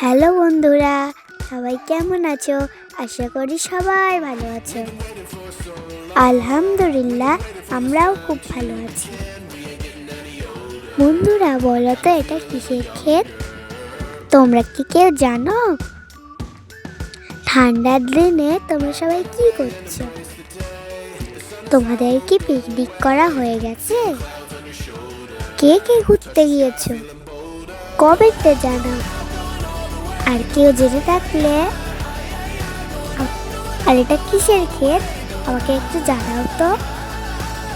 Hello বন্ধুরা, সবাই কেমন আছো? আশা করি সবাই ভালো আছো। আলহামদুলিল্লাহ, আমরাও খুব ভালো আছি। বন্ধুরা, বলো তো, এটা কিসের ক্ষেত? তোমরা কি কেউ জানো? ঠান্ডার দিনে তোমরা সবাই কি করছ? তোমাদের কি পিকনিক করা হয়ে গেছে? কে কে ঘুরতে গিয়েছো? কবেতে জানাও। আর কেউ জেনে থাকলে আর এটা কিসের ক্ষেত? আমাকে একটু জানাও তো।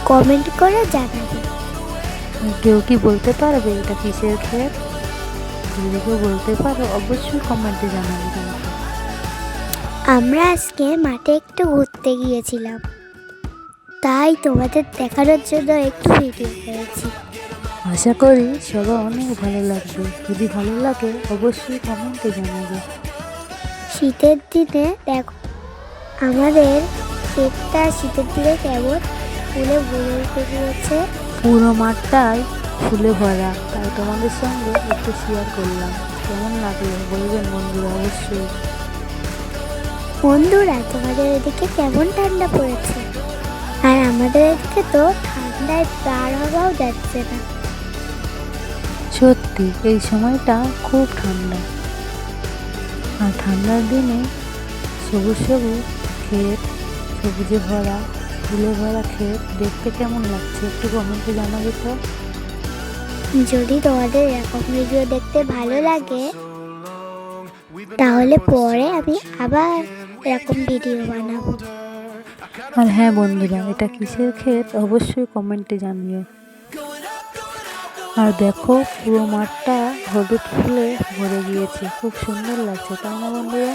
কমেন্ট করে জানাবে। কেউ কি বলতে পারবে এটা কিসের ক্ষেত? যদি কেউ বলতে পারো অবশ্যই কমেন্টে জানাবে কিন্তু আমরা আজকে মাঠে একটু ঘুরতে গিয়েছিলাম। তাই তোমাদের দেখানোর জন্য একটু ভিডিও করেছি। আশা করি সবার অনেক ভালো লাগবে। যদি ভালো লাগে অবশ্যই কমেন্টে জানাবে। শীতের দিনে দেখো আমাদের ক্ষেতটা শীতের দিনে কেমন ফুলে ভরে গিয়েছে। পুরো মাঠটাই ফুলে ভরা। তাই তোমাদের সঙ্গে একটু শেয়ার করলাম। কেমন লাগল বলবেন বন্ধুরা অবশ্যই। বন্ধুরা তোমাদের এদিকে কেমন ঠান্ডা পড়েছে? আর আমাদের এদিকে তো ঠান্ডায় পার হওয়াও যাচ্ছে না। সত্যি এই সময়টা খুব ঠান্ডা। আর ঠান্ডার দিনে সবুজ সবুজ ক্ষেত সবুজে ভরা ফুলে ভরা ক্ষেত দেখতে কেমন লাগছে? একটু কমেন্টে জানাবে তো। যদি তোমাদের এরকম ভিডিও দেখতে ভালো লাগে তাহলে পরে আমি আবার এরকম ভিডিও বানাবো। আর হ্যাঁ বন্ধুরা এটা কিসের ক্ষেত? অবশ্যই কমেন্টে জানিও। আর দেখো, পুরো মাঠটা হলুদ ফুলে ভরে গিয়েছে। খুব সুন্দর লাগছে, তাই না বন্ধুরা?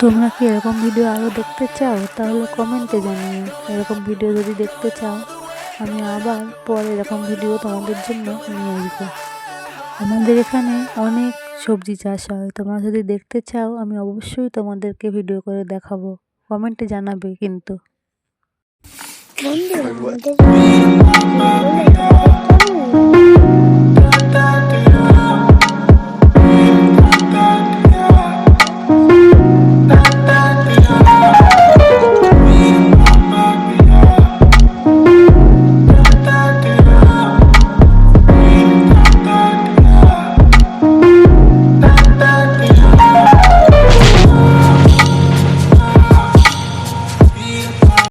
তোমরা কি এরকম ভিডিও আরও দেখতে চাও? তাহলে কমেন্টে জানিও। এরকম ভিডিও যদি দেখতে চাও, আমি আবার পরে এরকম ভিডিও তোমাদের জন্য নিয়ে আসব। আমাদের এখানে অনেক সবজি চাষ হয়। তোমরা যদি দেখতে চাও, আমি অবশ্যই তোমাদেরকে ভিডিও করে দেখাবো। কমেন্টে জানাবে কিন্তু।